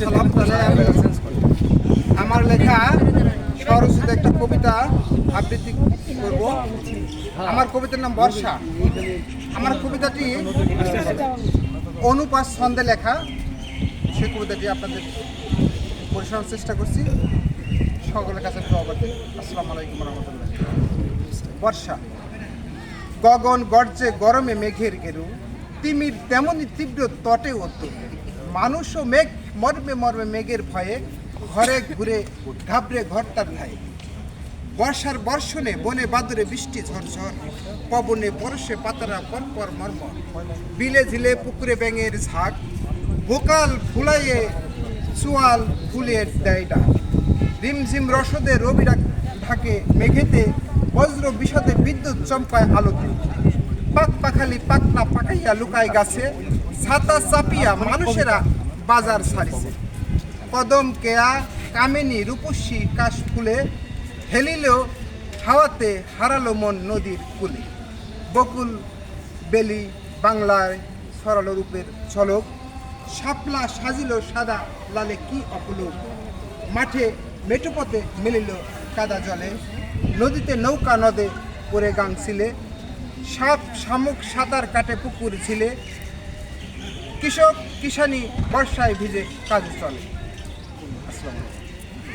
সালাম আমার লেখা সরস্বতী একটা কবিতা আবৃত্তি করব। আমার কবিতার নাম বর্ষা। আমার কবিতাটি অনুপাস ছন্দে লেখা। সেই কবিতাটি আপনাদের পরিশোনার চেষ্টা করছি। সকলের কাছে অবধি আসসালামু আলাইকুম রহমতুল্লাহ। বর্ষা, গগন গর্জে গরমে মেঘের গেরু। তিমির তেমনই তীব্র তটে অত। মানুষ ও মেঘ মর্মে মর্মে মেঘের ভয়ে ঘরে ঘুরে ঘাবড়ে ঘরটার ধায়ে বর্ষার বর্ষণে বনে বাদরে বৃষ্টি ঝরঝর, পবনে পরশে পাতারা পরপর মর্মর বিলে ঝিলে পুকুরে ব্যাঙের ঝাঁক, ভোকাল ফুলাইয়ে চুয়াল ফুলের দেয় ডাক। রিমঝিম রসদে রবি ঢাকে মেঘেতে, বজ্র বিষদে বিদ্যুৎ চম্পায় আলোতে পাক পাখালি পাকনা পাকাইয়া লুকায় গাছে, ছাতা চাপিয়া মানুষেরা বাজার ছাড়িছে। কদম কেয়া, কামিনী, রূপসী কাশ ফুলে হেলিল হাওয়াতে হারালো মন নদীর কুলে। বকুল বেলি বাংলায় সরল রূপের ঝলক, শাপলা সাজিল সাদা লালে কি অপলোক। মাঠে মেটুপথে মেলিল কাদা জলে, নদীতে নৌকা নদে পরে গাং ছিলে, সাপ শামুক সাঁতার কাটে পুকুর ছিলে কৃষক কিষানি বর্ষায় ভিজে কাজে চলে। আসসালামু